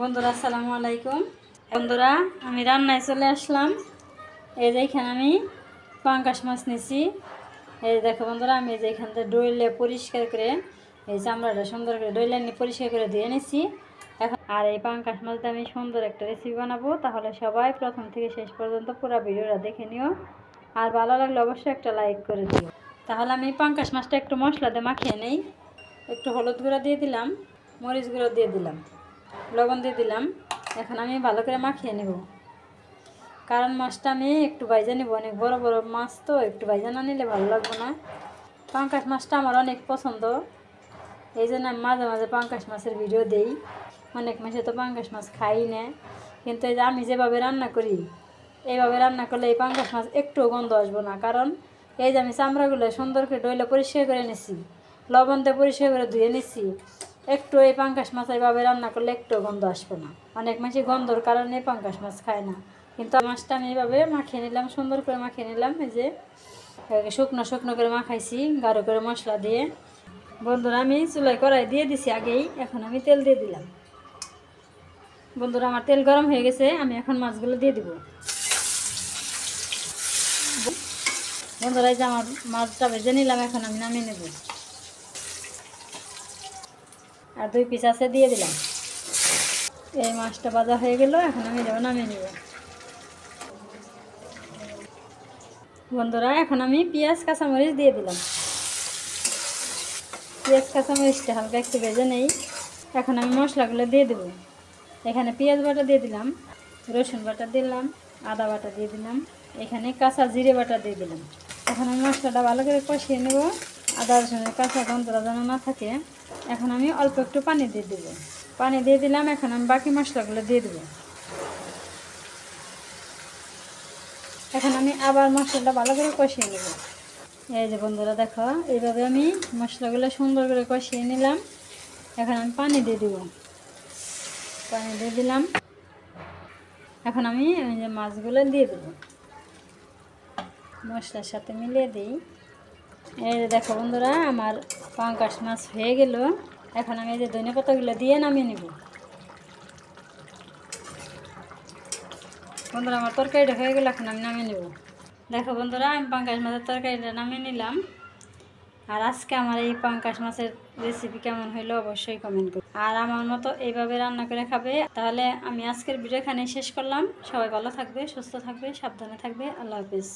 বন্ধুরা, আসসালামু আলাইকুম। বন্ধুরা, আমি রান্নায় চলে আসলাম। এই যে এখানে আমি পাঙ্কাশ মাছ নিছি। এই দেখো বন্ধুরা, আমি যে এখান থেকে ডইলে পরিষ্কার করে, এই চামড়াটা সুন্দর করে ডইলে নিয়ে পরিষ্কার করে দিয়ে নিছি। এখন আর এই পাঙ্কাশ মাছটা আমি সুন্দর একটা রেসিপি বানাবো, তাহলে সবাই প্রথম থেকে শেষ পর্যন্ত পুরো ভিডিওটা দেখে নিও। আর ভালো লাগলে অবশ্যই একটা লাইক করে দিও। তাহলে আমি পাঙ্কাশ মাছটা একটু মশলা দিয়ে মাখিয়ে নেই। একটু হলুদ গুঁড়া দিয়ে দিলাম, মরিচ গুঁড়ো দিয়ে দিলাম। লবণ দিয়ে দিলাম। এখন আমি ভালো করে মাখিয়ে নেব। কারণ মাছটা আমি একটু বাইজা নেব। অনেক বড় বড় মাছ তো, একটু বাইজা না নিলে ভালো লাগবে না। পাঙ্কাশ মাছটা আমার অনেক পছন্দ। এই জন্য আমি মাঝে মাঝে পাঙ্কাশ মাছের ভিডিও দেই। অনেক মাসে তো পাঙ্কাশ মাছ খাই না। কিন্তু এই যে আমি যেভাবে রান্না করি, এইভাবে রান্না করলে এই পাঙ্কাশ মাছ একটুও গন্ধ আসব না। কারণ এই যে আমি চামড়াগুলো সুন্দর করে ডইলে পরিষ্কার করে নিছি, লবণ দিয়ে পরিষ্কার করে ধুয়ে নিছি একটু এই পাঙ্কাশ মাছ এইভাবে রান্না করলে একটু গন্ধ আসবে না। অনেক মাসি গন্ধর কারণে পাঙ্কাশ মাছ খায় না। কিন্তু মাছটা আমি এইভাবে মাখিয়ে নিলাম, সুন্দর করে মাখিয়ে নিলাম, এই যে শুকনো শুকনো করে মাখাইছি, গাঢ় করে মশলা দিয়ে। বন্ধুরা, আমি চুলাই কড়াই দিয়ে দিছি আগেই, এখন আমি তেল দিয়ে দিলাম। বন্ধুরা, আমার তেল গরম হয়ে গেছে, আমি এখন মাছগুলো দিয়ে দিব। বন্ধুরা, এই যে আমার মাছটা ভেজে নিলাম, এখন আমি নামিয়ে নেব। আর দুই পিস আছে, দিয়ে দিলাম। এই মাছটা ভাজা হয়ে গেল, এখন আমি যাব নামিয়ে নেব। বন্ধুরা, এখন আমি পেঁয়াজ, কাঁচামরিচ দিয়ে দিলাম। পেঁয়াজ, কাঁচামরিচটা হালকা একটু ভেজে নেই। এখন আমি মশলাগুলো দিয়ে দেবো। এখানে পেঁয়াজ বাটা দিয়ে দিলাম, রসুন বাটা দিলাম, আদা বাটা দিয়ে দিলাম, এখানে কাঁচা জিরে বাটা দিয়ে দিলাম। এখন আমি মশলাটা ভালো করে কষিয়ে নেব। আদা রসুনের কাঁচা গন্ধটা যেন না থাকে, এখন আমি অল্প একটু পানি দিয়ে দেবো। পানি দিয়ে দিলাম, এখন আমি বাকি মশলাগুলো দিয়ে দেবো। এখন আমি আবার মশলাটা ভালো করে কষিয়ে নেব। এই যে বন্ধুরা, দেখো, এইভাবে আমি মশলাগুলো সুন্দর করে কষিয়ে নিলাম। এখন আমি পানি দিয়ে দেবো। পানি দিয়ে দিলাম। এখন আমি ওই যে মাছগুলো দিয়ে দেবো। মশলার সাথে মিলিয়ে দিই। এই যে দেখো বন্ধুরা, আমার পাঙ্কাশ মাছ হয়ে গেল। এখন আমি এই যে ধনে পাতাগুলো দিয়ে নামিয়ে নেব। বন্ধুরা, আমার তরকারিটা হয়ে গেল, এখন আমি নামিয়ে নেব। দেখো বন্ধুরা, আমি পাঙ্কাশ মাছের তরকারিটা নামিয়ে নিলাম। আর আজকে আমার এই পাঙ্কাশ মাছের রেসিপি কেমন হইল অবশ্যই কমেন্ট করুন আর আমার মতো এইভাবে রান্না করে খাবে, তাহলে আমি আজকের ভিডিও এখানে শেষ করলাম। সবাই ভালো থাকবে, সুস্থ থাকবে, সাবধানে থাকবে। আল্লাহ হাফিজ।